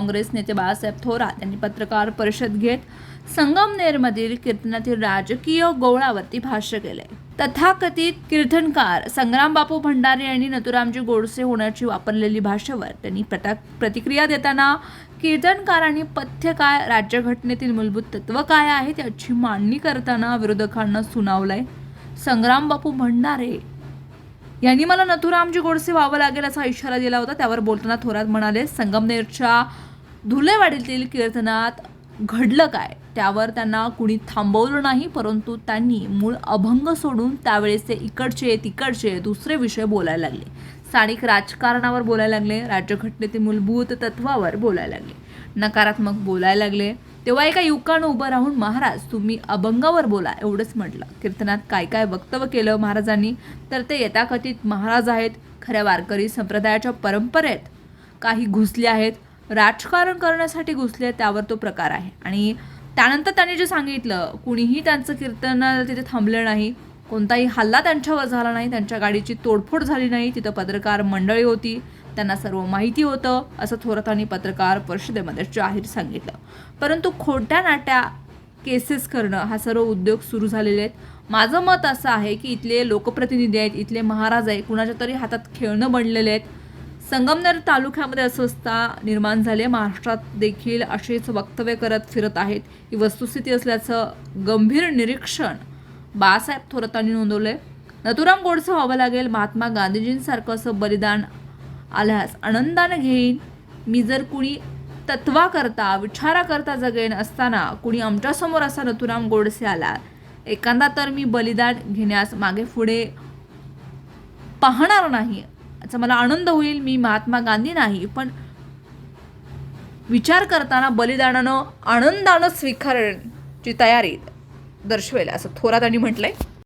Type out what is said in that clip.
काँग्रेस नेते बाळासाहेब थोरात यांनी पत्रकार परिषद घेत संगमनेरमधील कीर्तनातील राजकीय गोळावरती भाष्य केले. तथाकथित कीर्तनकार संग्राम बापू भंडारे यांनी नथुरामजी गोडसे होण्याची वापरलेली भाषेवर त्यांनी प्रतिक्रिया देताना कीर्तनकारांनी पथ्य काय राज्यघटनेतील मूलभूत तत्व काय आहे त्याची मांडणी करताना विरोधकांना सुनावलंय संग्राम बापू भंडारे. यांनी मला नथुरामजी गोडसे व्हावं लागेल असा इशारा दिला होता त्यावर बोलताना थोरात म्हणाले संगमनेरच्या धुलेवाडीतील कीर्तनात घडलं काय? त्यावर त्यांना कुणी थांबवलं नाही परंतु त्यांनी मूळ अभंग सोडून त्यावेळेस ते इकडचे तिकडचे दुसरे विषय बोलायला लागले. स्थानिक राजकारणावर बोलायला लागले राज्यघटनेतील मूलभूत तत्वावर बोलायला लागले. नकारात्मक बोलायला लागले. तेव्हा एका युवकानं उभं राहून महाराज तुम्ही अभंगावर बोला एवढंच म्हटलं. कीर्तनात काय काय वक्तव्य केलं महाराजांनी? तर ते यथाकथित महाराज आहेत. खऱ्या वारकरी संप्रदायाच्या परंपरेत काही घुसले आहेत. राजकारण करण्यासाठी घुसले आहेत त्यावर तो प्रकार आहे. आणि त्यानंतर त्यांनी जे सांगितलं कुणीही त्यांचं कीर्तन तिथे थांबलं नाही कोणताही हल्ला त्यांच्यावर झाला नाही त्यांच्या गाडीची तोडफोड झाली नाही तिथं पत्रकार मंडळी होती त्यांना सर्व माहिती होतं असं थोरातांनी पत्रकार परिषदेमध्ये जाहीर सांगितलं. परंतु खोट्या नाट्या केसेस करणं हा सर्व उद्योग सुरू झालेले आहेत. माझं मत असं आहे की इथले लोकप्रतिनिधी आहेत इथले महाराज आहे कुणाच्या तरी हातात खेळणं बनलेले आहेत संगमनेर तालुक्यामध्ये अस्वस्थता निर्माण झाली आहे. महाराष्ट्रात देखील असेच वक्तव्य करत फिरत आहेत. ही वस्तुस्थिती असल्याचं गंभीर निरीक्षण बाळासाहेब थोरातांनी आहे नथुराम गोडसे व्हावं लागेल महात्मा गांधीजींसारखं असं बलिदान आल्यास आनंदानं घेईन. मी जर कुणी तत्त्वा करता विचारा करता जगेन असताना कुणी आमच्यासमोर असा नथुराम गोडसे आला एखादा तर मी बलिदान घेण्यास मागे पुढे पाहणार नाही. याचा मला आनंद होईल मी महात्मा गांधी नाही पण विचार करताना बलिदानानं आनंदानं स्वीकारण्याची तयारी दर्शवेल असं थोरात यांनी म्हटलंय.